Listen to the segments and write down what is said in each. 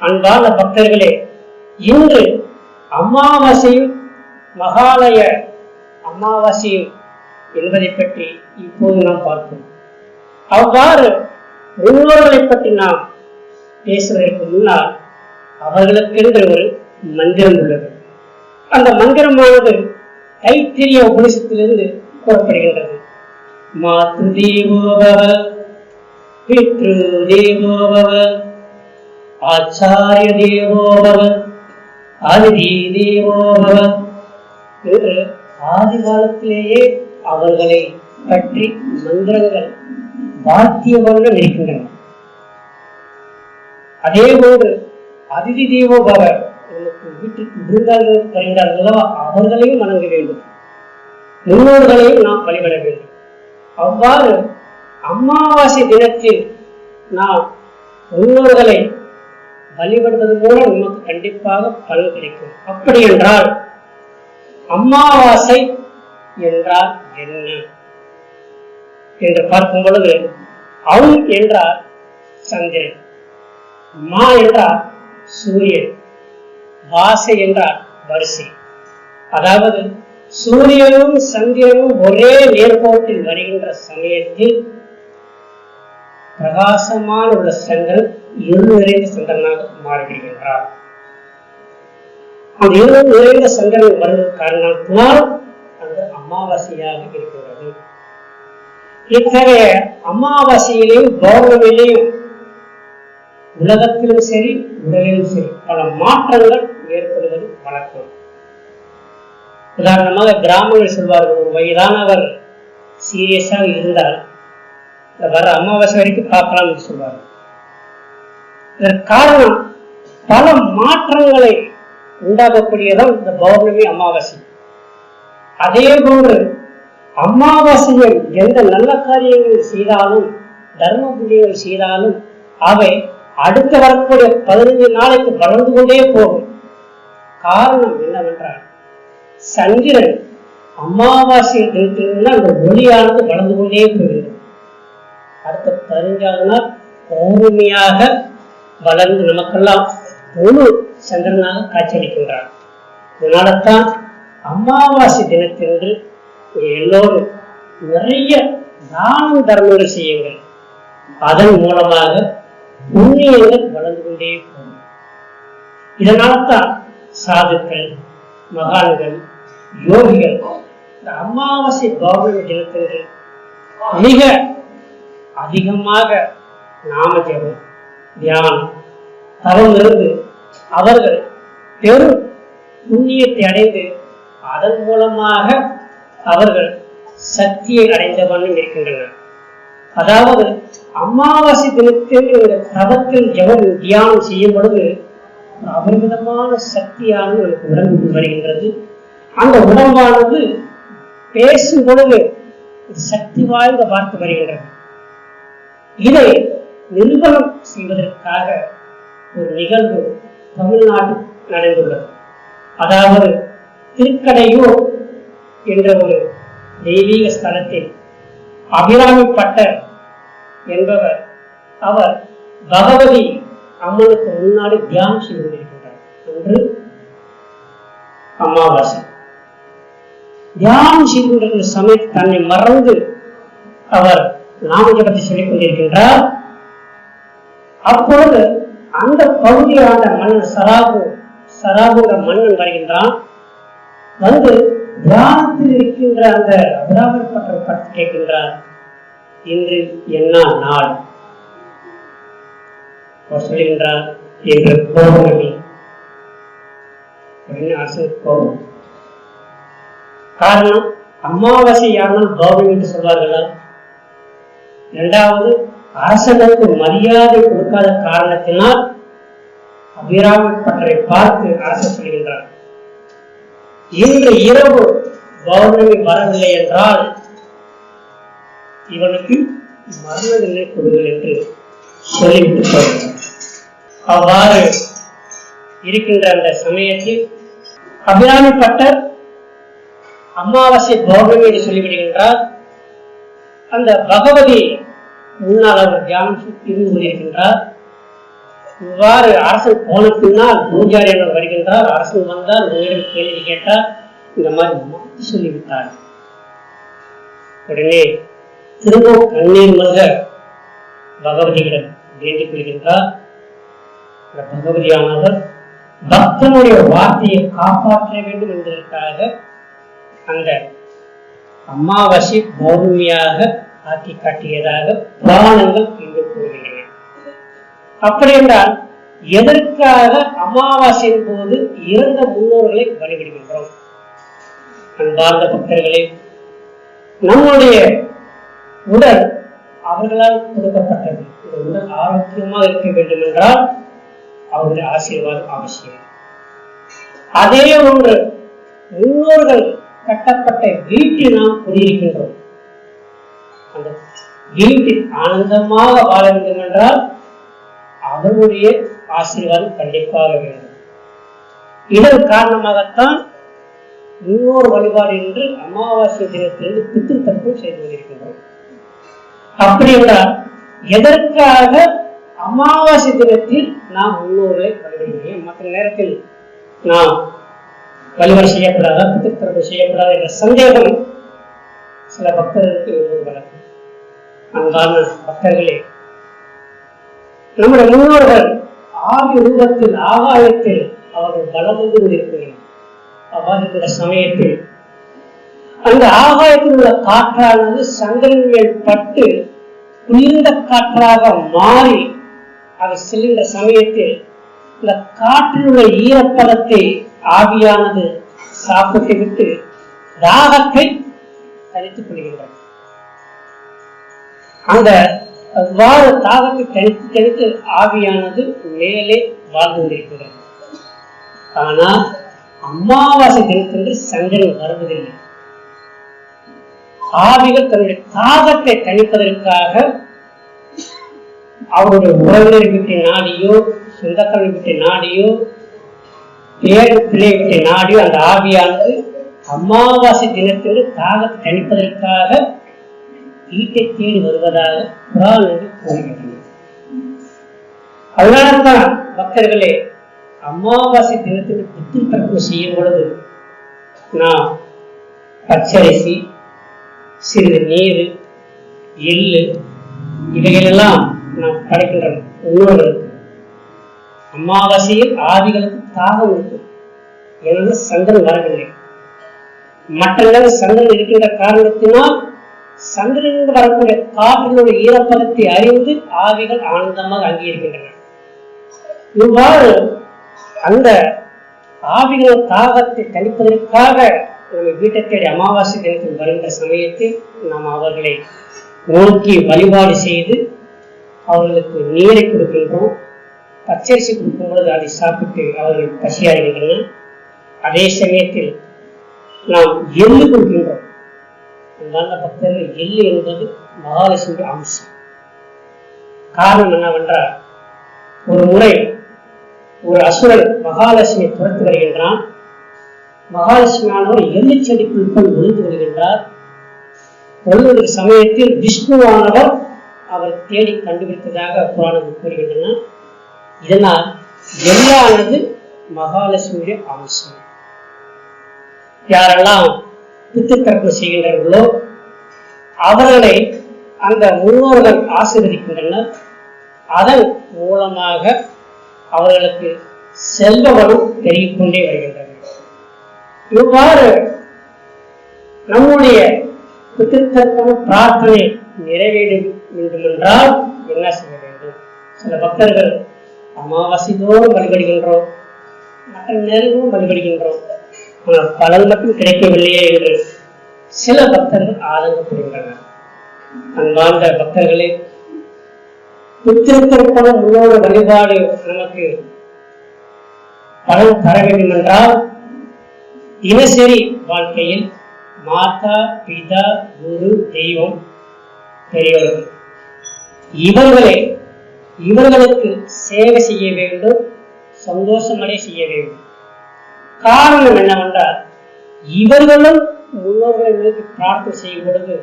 அன்பார்ந்த பக்தர்களே இன்று அமாவாசையும் மகாலய அமாவாசையும் என்பதை பற்றி இப்போது நாம் பார்ப்போம். அவ்வாறு முன்னோர்களை பற்றி நாம் பேசுவதற்கு முன்னால் அவர்களுக்கென்று ஒரு மந்திரம் உள்ளது. அந்த மந்திரமானது கைத்திரிய உபனிஷத்திலிருந்து கூறப்படுகின்றது. மாத்ரு தேவோபவ பித்ரு தேவோபவ ஆச்சாரிய தேவோபவ ஆதி தேவோபவ என்று ஆதி காலத்திலேயே அவர்களை பற்றி மந்திரங்கள் வாத்திய வண்ணம் இருக்கின்றன. அதே போன்று அதிதி தேவோபவ நமக்கு வீட்டுக்கு விருந்தாளர்கள் வருகிறார்கள் அல்லவா அவர்களையும் வணங்க வேண்டும். முன்னோர்களையும் நாம் வழிபட வேண்டும். அவ்வாறு அமாவாசை தினத்தில் நாம் முன்னோர்களை வழிபடுவது மூலம் நமக்கு கண்டிப்பாக பலன் கிடைக்கும். அப்படி என்றால் அமாவாசை என்றால் என்ன? என்று பார்க்கும் பொழுது அவுன் என்றார் சந்திரன் மா என்றார் சூரியன் வாசை என்றார் வரிசை. அதாவது சூரியனும் சந்திரனும் ஒரே நேர்கோட்டில் வருகின்ற சமயத்தில் பிரகாசமான உள்ள சந்திரன் இருள் நிறைந்த சந்திரனாக மாறிவிடுகின்றார் அந்த இருள் நிறைந்த சந்திரன் வருவது காரணத்தினால் அது அமாவாசையாக இருக்கிறது. இத்தகைய அமாவாசையிலையும் பௌர்ணமியிலையும் உலகத்திலும் சரி உடலிலும் சரி பல மாற்றங்கள் ஏற்படுவது வழக்கம். உதாரணமாக கிராமங்கள் சொல்வார்கள் ஒரு வயதானவர் சீரியஸாக இருந்தால் வர அமாவாசை வரைக்கும் பார்க்கலாம் என்று சொல்வார்கள். காரணம் பல மாற்றங்களை உண்டாகக்கூடியதான் இந்த பௌர்ணமி அமாவாசை. அதே போன்று அமாவாசையில் எந்த நல்ல காரியங்கள் செய்தாலும் தர்ம புண்ணியங்கள் செய்தாலும் அவை அடுத்து வரக்கூடிய பதினைந்து நாளைக்கு வளர்ந்து கொண்டே போகும். காரணம் என்னவென்றால் சந்திரன் அமாவாசை தினத்திலிருந்து அந்த ஒளியானது வளர்ந்து கொண்டே போகிறது. அடுத்த பதினஞ்சாவது நாள் பௌர்ணமியாக வளர்ந்து நமக்கெல்லாம் முழு சந்திரனாக காட்சியளிக்கின்றார். இதனால தான் அமாவாசை தினத்தன்று எல்லோரும் நிறைய தானம் தர்மங்கள் செய்யுங்கள். அதன் மூலமாக புண்ணியங்கள் வளர்ந்து கொண்டே போகும். இதனால தான் சாதுக்கள் மகான்கள் யோகிகள் இந்த அமாவாசை பௌர்ணமி தினத்தன்று மிக அதிகமாக நாம ஜபம் தியானம் தவம் இருந்து அவர்கள் பெரும் புண்ணியத்தை அடைந்து அதன் மூலமாக அவர்கள் சக்தியை அடைந்த இருக்கின்றனர். அதாவது அமாவாசை தினத்தில் இந்த தவத்தில் எவன் தியானம் செய்யும் பொழுது அபரிமிதமான சக்தியானது நமக்கு உடம்பு வருகின்றது. அந்த உடம்பானது பேசும் பொழுது சக்தி வாய்ந்த வார்த்தை வருகின்றது. இதை நிறுவனம் செய்வதற்காக ஒரு நிகழ்வு தமிழ்நாட்டில் நடந்துள்ளது அதாவது திருக்கடையூர் என்ற ஒரு தெய்வீக ஸ்தலத்தில் அபிராமி பட்டர் என்பவர் அவர் பகவதி அம்மனுக்கு முன்னாடி தியானம் செய்து கொண்டிருக்கின்றார். என்று அமாவாசை. தியானம் செய்து கொண்டிருக்கிற சமயத்தில் தன்னை மறந்து அவர் நாமஜபத்தை சொல்லிக் கொண்டிருக்கின்றார். அப்பொழுது அந்த பகுதியான மன்னன் சராபு சராபுங்கிற மன்னன் வருகின்றான். வந்து தியானத்தில் இருக்கின்ற அந்த அபிராமர் பட்டம் பற்றி கேட்கின்றார் இன்று என்ன நாள்? அவர் சொல்லுகின்றார் இன்று பௌர்ணமி. அப்படின்னு கோபம். காரணம் அமாவாசையானால் பௌர்ணமி என்று சொல்வார்களா? இரண்டாவது அரசனுக்கு மரியாதை கொடுக்காத காரணத்தினால் அபிராமி பட்டரை பார்த்து அரசர் சொல்கின்றார். இன்று இரவு பௌர்ணமி வரவில்லை என்றால் இவனுக்கு மரண நிலை கொடுங்கள் என்று சொல்லிவிட்டு போகிறார் அவ்வாறு இருக்கின்ற அந்த சமயத்தில் அபிராமி பட்டர் அமாவாசை பௌர்ணமி என்று சொல்லிவிடுகின்றார். அந்த பகவதி முன்னால் அவர் தியானம் இருந்து கொண்டிருக்கின்றார். இவ்வாறு அரசன் போன பின்னால் பூஜாரியானவர் வருகின்றார். அரசன் வந்தால் உங்களிடம் கேள்வி கேட்டார் இந்த மாதிரி மாற்றி சொல்லிவிட்டார். உடனே திரும்பவும் கண்ணீர் மல்க பகவதியிடம் வேண்டிக் கொள்கின்றார். இந்த பகவதியானவர் பக்தனுடைய வார்த்தையை காப்பாற்ற வேண்டும் என்பதற்காக அந்த அமாவாசை பௌர்ணமியாக ஆக்கி காட்டியதாக புராணங்கள் இங்கு கூறுகின்றன. அப்படி என்றால் எதற்காக அமாவாசையின் போது இறந்த முன்னோர்களை வழிபடுகின்றோம்? அன்பார்ந்த பக்தர்களே நம்முடைய உடல் அவர்களால் கொடுக்கப்பட்டது. இந்த உடல் ஆரோக்கியமாக இருக்க வேண்டும் என்றால் அவருடைய ஆசீர்வாதம் அவசியம். அதே ஒன்று முன்னோர்கள் கட்டப்பட்ட வீட்டில் நாம் குடியிருக்கின்றோம். அந்த வீட்டில் ஆனந்தமாக வாழ வேண்டும் என்றால் அவருடைய ஆசீர்வாதம் கண்டிப்பாக வேண்டும். இதன் காரணமாகத்தான் முன்னோர் வழிபாடு என்று அமாவாசை தினத்திலிருந்து பித்து தர்ப்பம் செய்து கொண்டிருக்கின்றோம். அப்படி என்றால் எதற்காக அமாவாசை தினத்தில் நாம் முன்னோர்களை வழிபடுகிறோம்? மற்ற நேரத்தில் நாம் வழிபாடு செய்யக்கூடாதா பித்திருத்தரப்பு செய்யப்படாத என்ற சந்தேகம் சில பக்தர்களுக்கு இருந்தது அன்பான பக்தர்களே நம்முடைய முன்னோர்கள் ஆவி ரூபத்தில் ஆகாயத்தில் அவர்கள் வளர்ந்து கொண்டிருக்கிறார் அவ்வாறு இருக்கிற சமயத்தில் அந்த ஆகாயத்தில் உள்ள காற்றானது சந்திரன் மேல் பட்டு குளிர்ந்த காற்றாக மாறி அது செல்கின்ற சமயத்தில் இந்த காற்றில் உள்ள ஈரப்பதத்தை ஆவியானது சாப்பிட்டு விட்டு தாகத்தை கழித்துக் கொள்கின்றது அந்த அவ்வாறு தாகத்தை கழித்து கழித்து ஆவியானது மேலே வாழ்ந்து கொண்டிருக்கிறது. ஆனால் அமாவாசை தினத்தன்று சங்கடம் வருவதில்லை. ஆவிகள் தன்னுடைய தாகத்தை தணிப்பதற்காக அவருடைய உறவினர் வீட்டை நாடியோ சொந்தக்காரர் வீட்டை நாடியோ பேரு பிள்ளை வீட்டை நாடியோ அந்த ஆவியானது அமாவாசை தினத்தில் தாகத்தை தணிப்பதற்காக வீட்டை தேடி வருவதாக புராணங்கள் கூறுகின்றன அதனால்தான் பக்தர்களே அமாவாசை தினத்தில் புத்தி தர்ப்பணம் செய்யும் பொழுது நாம் பச்சரிசி சிறிது நீர் எள்ளு இவைகளெல்லாம் நாம் படைக்கின்றன உணவுகளுக்கு அமாவாசையில் ஆதிகளுக்கு தாகம் இருக்கும் எனது சந்திரன் வரவில்லை. மற்ற சந்திரன் இருக்கின்ற காரணத்தினால் சந்திரனிலிருந்து வரக்கூடிய காற்றினுடைய ஈரப்பதத்தை அறிந்து ஆவிகள் ஆனந்தமாக அங்கீகரிக்கின்றன இவ்வாறு அந்த ஆவிகளின் தாகத்தை தணிப்பதற்காக நம்ம வீட்டை தேடி அமாவாசை தினத்தில் வருகின்ற சமயத்தில் நாம் அவர்களை நோக்கி வழிபாடு செய்து அவர்களுக்கு நீரை கொடுக்கின்றோம். பச்சரிசி கொடுக்கும் பொழுது அதை சாப்பிட்டு அவர்கள் பசியாறுகின்றனர். அதே சமயத்தில் நாம் எள்ளு கொள்கின்றோம். நல்ல பக்தர்கள் எள்ளு என்பது மகாலட்சுமி அம்சம். காரணம் என்னவென்றால் ஒரு முறை ஒரு அசுரன் மகாலட்சுமி துரத்து வருகின்றான். மகாலட்சுமியானவர் எள்ளுச்செடிக்குள் ஒளிந்து வருகின்றார். ஒளிவதற்கு சமயத்தில் விஷ்ணுவானவர் அவர் தேடி கண்டுபிடித்ததாக புராணங்கள் கூறுகின்றன. இதனால் எல்லானது மகாலட்சுமியுடைய அம்சம். யாரெல்லாம் பித்துக்கற்பு செய்கின்றார்களோ அவர்களை அந்த முன்னோர்கள் ஆசீர்வதிக்கின்றனர். அதன் மூலமாக அவர்களுக்கு செல்பவரும் பெருகிக்கொண்டே வருகின்றனர் இவ்வாறு நம்முடைய பித்திருத்தர்ப்பண பிரார்த்தனை நிறைவேறும் வேண்டுமென்றால் என்ன செய்ய வேண்டும்? சில பக்தர்கள் அமாவாசை தோறும் வழிபடுகின்றோம். மற்ற நேரமும் வழிபடுகின்றோம். பலன் மட்டும் கிடைக்கவில்லையே என்று சில பக்தர்கள் ஆதங்கப்படுகின்றனர். அன்பார்ந்த பக்தர்களே பித்திருத்தர்ப்பண முன்னோட வழிபாடு நமக்கு பலன் தர வேண்டும் என்றால் தினசரி வாழ்க்கையில் மாதா பிதா குரு தெய்வம் பெரியவர்கள் இவர்களே இவர்களுக்கு சேவை செய்ய வேண்டும் சந்தோஷமடைய செய்ய வேண்டும். காரணம் என்னவென்றால் இவர்களும் முன்னோர்களை நோக்கி பிரார்த்தனை செய்யும் பொழுது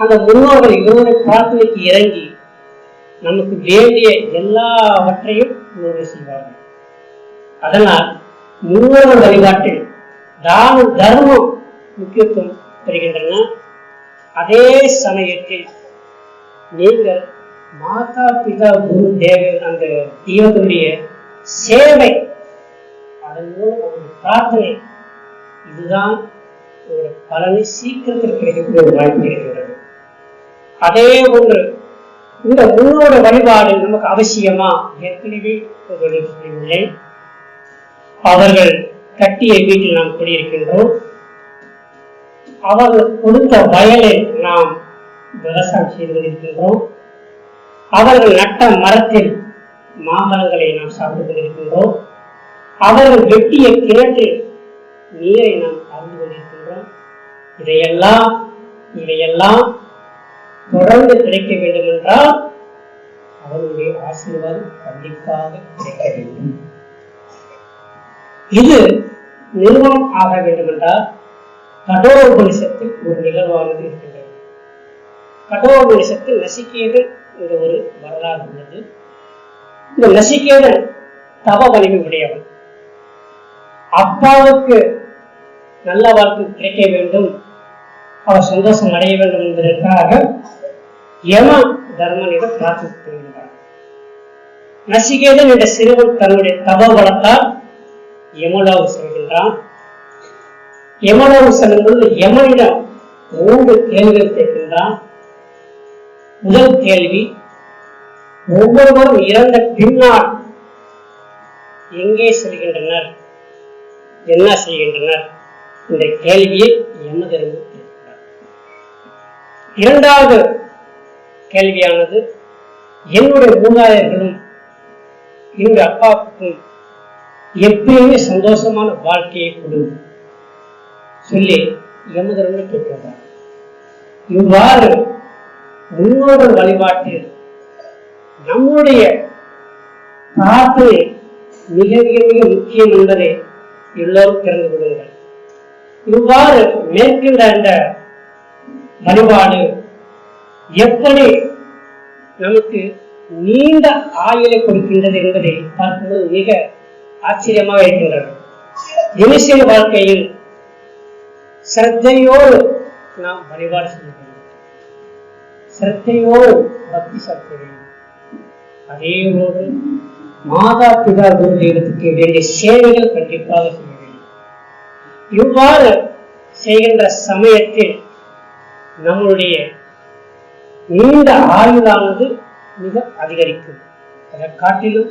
அந்த முன்னோர்கள் இவர்களுடைய பிரார்த்தனைக்கு இறங்கி நமக்கு வேண்டிய எல்லாவற்றையும் உணவு செய்வார்கள். அதனால் முன்னோர் வழிபாட்டில் தான தர்மம் முக்கியத்துவம் பெறுகின்றன. அதே சமயத்தில் நீங்கள் மாதா பிதா குரு தேவ அந்த தெய்வத்தினுடைய சேவை அதன் மூலம் அவருடைய பிரார்த்தனை. இதுதான் ஒரு பலனை சீக்கிரத்தில் கிடைக்கக்கூடிய ஒரு வாய்ப்பு இருக்கின்றது அதே ஒன்று இந்த முன்னோட வழிபாடு நமக்கு அவசியமா? ஏற்கனவே உங்களுக்கு சொல்லியுள்ளேன் அவர்கள் கட்டிய வீட்டில் நாம் குடியிருக்கின்றோம். அவர்கள் கொடுத்த வயலில் நாம் விவசாயம் செய்து கொண்டிருக்கின்றோம். அவர்கள் நட்ட மரத்தில் மாமரங்களை நாம் சாப்பிட்டு கொண்டிருக்கின்றோம். அவர்கள் வெட்டிய கிணற்றில் நீரை நாம் கலந்து கொண்டிருக்கின்றோம் இதையெல்லாம் இதையெல்லாம் தொடர்ந்து கிடைக்க வேண்டும் என்றால் அவருடைய ஆசீர்வாதம் கண்டிப்பாக கிடைக்க வேண்டும். இது நிறுவனம் ஆக வேண்டும் என்றால் கடோபனிஷத்தில் ஒரு நிகழ்வானது இருக்கின்றது. கடோபனிஷத்தில் நசிகேதன் என்ற ஒரு வரலாறு உள்ளது. இந்த நசிகேதன் தவ வலிமை உடையவன். அப்பாவுக்கு நல்ல வாழ்க்கை கிடைக்க வேண்டும். அவர் சந்தோஷம் அடைய வேண்டும் என்பதற்காக யம தர்மனிடம் பிரார்த்தித்து நசிகேதன் என்ற சிறுவன் தன்னுடைய தப பலத்தால் யமுலாவு செல்கின்றான். யமலாவு செல்லும் பொழுது யமனிடம் மூன்று கேள்விகள் கேட்கின்றான். முதல் கேள்வி ஒவ்வொருவரும் இறந்த பின்னால் எங்கே செல்கின்றனர்? என்ன செய்கின்றனர்? இந்த கேள்வியை யமதர்மன் இரண்டாவது கேள்வியானது என்னுடைய மூதாதையர்களும் என்னுடைய அப்பாவுக்கும் எப்பயுமே சந்தோஷமான வாழ்க்கையை கொடு. சொல்லி யமதர்மன் கேட்கிறார் இவ்வாறு முன்னோர்கள் வழிபாட்டில் நம்முடைய பிரார்த்தனை மிக மிக மிக முக்கியம் என்பதை எல்லோரும் திறந்து கொள்ளுங்கள் இவ்வாறு மேற்கின்ற அந்த வழிபாடு எப்படி நமக்கு நீண்ட ஆயுளை கொடுக்கின்றது என்பதை பார்க்கும்போது மிக ஆச்சரியமாக இருக்கின்றது. தினசரி வாழ்க்கையில் சிரத்தையோடு நாம் வழிபாடு செய்ய வேண்டும். சிரத்தையோடு பக்தி செலுத்த வேண்டும். அதே போன்று மாதா பிதா குரு தெய்வத்துக்கு வேண்டிய சேவைகள் கண்டிப்பாக செய்ய வேண்டும். இவ்வாறு செய்கின்ற சமயத்தில் நம்மளுடைய நீண்ட ஆயுளானது மிக அதிகரிக்கும். அதை காட்டிலும்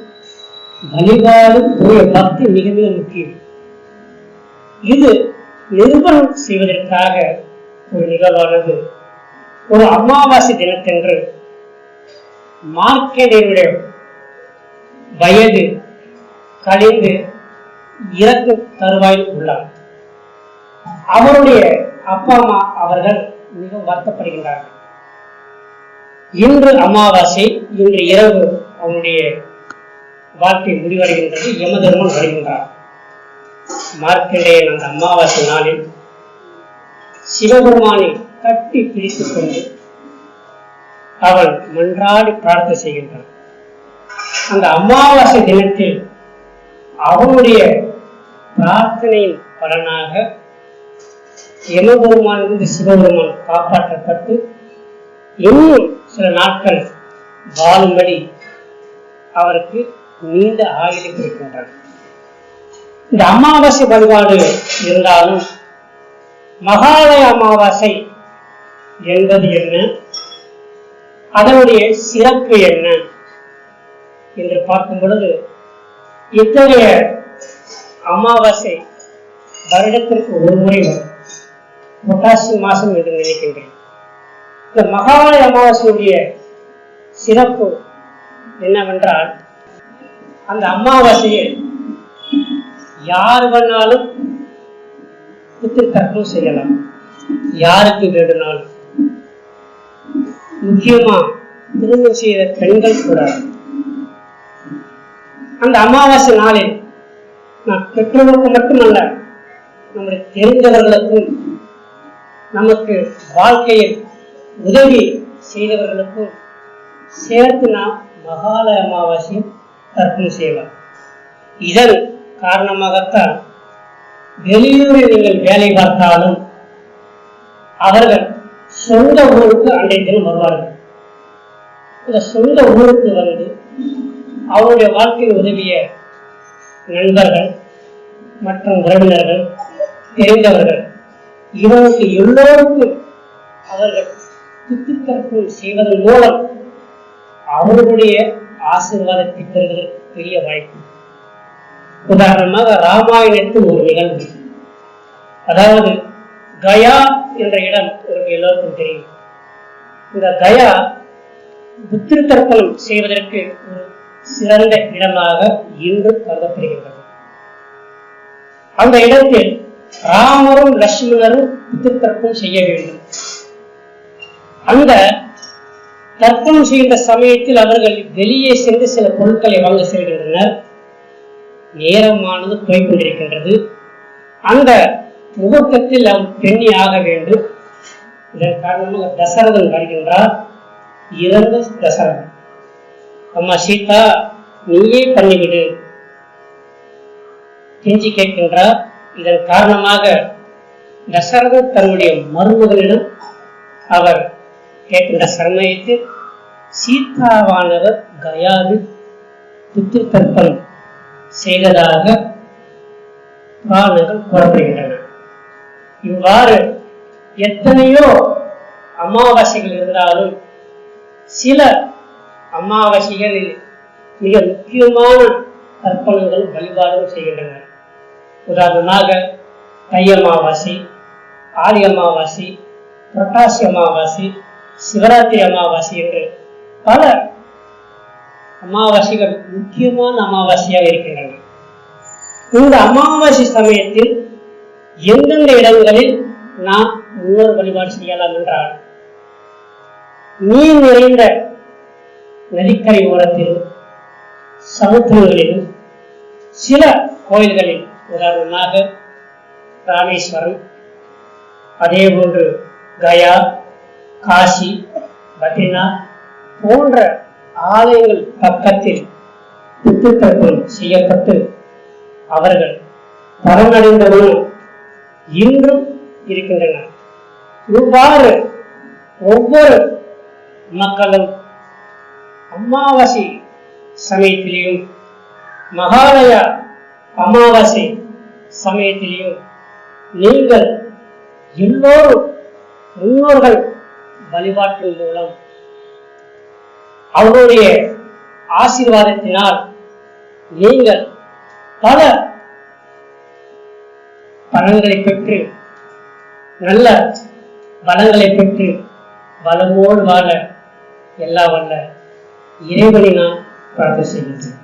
வழிபாடும் தூய பக்தி மிக மிக முக்கியம். இது நிறுவனம் செய்வதற்காக ஒரு நிகழ்வானது. ஒரு அமாவாசை தினத்தன்று மார்க்கெட்டினுடைய வயது கழிந்து இறக்கு தருவாயில் உள்ளார். அவருடைய அப்பா அம்மா அவர்கள் மிகவும் வருத்தப்படுகின்றார்கள். இன்று அமாவாசை இன்று இரவு அவனுடைய வாழ்க்கை முடிவடைகின்றது. யமதர்மன் வருகின்றார். மார்க்கண்டேயன் அந்த அமாவாசை நாளில் சிவபெருமானை கட்டி பிடித்துக் கொண்டு அவன் மன்றாடி பிரார்த்தனை செய்கின்றான் அந்த அமாவாசை தினத்தில் அவனுடைய பிரார்த்தனையின் பலனாக எமபெருமானிலிருந்து சிவபெருமான் காப்பாற்றப்பட்டு இன்னும் சில நாட்கள் வாழும்படி அவருக்கு நீண்ட ஆயுளை கொடுக்கின்றார் இந்த அமாவாசை வழிபாடு இருந்தாலும் மகாலய அமாவாசை என்பது என்ன? அதனுடைய சிறப்பு என்ன? என்று பார்க்கும் பொழுது இத்தகைய அமாவாசை வருடத்திற்கு ஒரு முறை வரும். புட்டாசி மாசம் என்று நினைக்கின்றேன். இந்த மகாலய அமாவாசையுடைய சிறப்பு என்னவென்றால் அந்த அமாவாசையில் யார் வேணாலும் பித்திருத்தர்ப்பம் செய்யலாம். யாருக்கு வேண்டுனாலும் முக்கியமா திருமணம் செய்த பெண்கள் கூட அந்த அமாவாசை நாளில் நான் பெற்றோர்களுக்கு மட்டுமல்ல நம்முடைய தெரிந்தவர்களுக்கும் நமக்கு வாழ்க்கையில் உதவி செய்தவர்களுக்கும் சேர்த்து நாம் மகால அமாவாசையும் தர்ப்பணம் செய்யலாம். இதன் காரணமாகத்தான் வெளியூரில் நீங்கள் வேலை பார்த்தாலும் அவர்கள் சொந்த ஊருக்கு அன்றைய தினம் வருவார்கள். இந்த சொந்த ஊருக்கு வந்து அவருடைய வாழ்க்கையில் உதவிய நண்பர்கள் மற்றும் உறவினர்கள் தெரிந்தவர்கள் இவருக்கு எல்லோருக்கும் அவர்கள் புத்துக்கற்பம் செய்வதன் மூலம் அவர்களுடைய ஆசீர்வாதத்தை பெறுவதற்கு பெரிய வாய்ப்பு. உதாரணமாக ராமாயணத்தில் ஒரு நிகழ்வு. அதாவது கயா என்ற இடம் உங்களுக்கு எல்லோருக்கும் தெரியும். இந்த கயா புத்திர தர்ப்பணம் செய்வதற்கு ஒரு சிறந்த இடமாக இன்று கருதப்படுகின்றது. அந்த இடத்தில் ராமரும் லட்சுமணரும் பித்திருத்தர்ப்பம் செய்ய வேண்டும். அந்த தர்ப்பணம் செய்கின்ற சமயத்தில் அவர்கள் வெளியே சென்று சில பொருட்களை வாங்க செல்கின்றனர். நேரமானது போய்கொண்டிருக்கின்றது அந்த முகூர்த்தத்தில் அவர் பெண்ணி ஆக வேண்டும். இதன் காரணமாக தசரதன் வருகின்றார். இறந்த தசரதன். அம்மா சீதா நீயே பண்ணிவிடு. கெஞ்சி கேட்கின்றார். இதன் காரணமாக தசரதன் தன்னுடைய மருமகளிடம் அவர் கேட்கின்ற சமயத்தில் சீதாவானவர் கயாவில் புத்து தர்ப்பணம் செய்ததாக புராணங்கள் கூறப்படுகின்றன. இவ்வாறு எத்தனையோ அமாவாசைகள் இருந்தாலும் சில அமாவாசைகளில் மிக முக்கியமான தர்ப்பணங்கள் வழிபாடுகள் செய்கின்றன. உதாரணமாக தை அமாவாசை ஆதி அமாவாசை புரட்டாசி அமாவாசை சிவராத்திரி அமாவாசை என்று பல அமாவாசைகள் முக்கியமான அமாவாசையாக இருக்கின்றன. இந்த அமாவாசை சமயத்தில் எந்தெந்த இடங்களில் நாம் முன்னோர் வழிபாடு செய்யலாம் என்றால் நீர் நிறைந்த நதிக்கரை ஓரத்தில் சமுத்திரங்களிலும் சில கோயில்களில் உதாரணமாக ராமேஸ்வரம் அதே போன்று கயா காசி பத்ரிநாத் போன்ற ஆலயங்கள் பக்கத்தில் புத்துத்தர்ப்பணம் செய்யப்பட்டு அவர்கள் பலனடைந்தவரும் இன்றும் இருக்கின்றனர். இவ்வாறு ஒவ்வொரு மக்களும் அமாவாசை சமயத்திலேயும் மகாலய அமாவாசை சமயத்திலேயும் நீங்கள் எல்லோரும் முன்னோர்கள் வழிபாட்டின் மூலம் அவருடைய ஆசீர்வாதத்தினால் நீங்கள் பல பலன்களை பெற்று நல்ல பலங்களை பெற்று வளமோடு வாழ எல்லா வல்ல இறைவனை நான் பிரார்த்தனை செய்கின்றேன்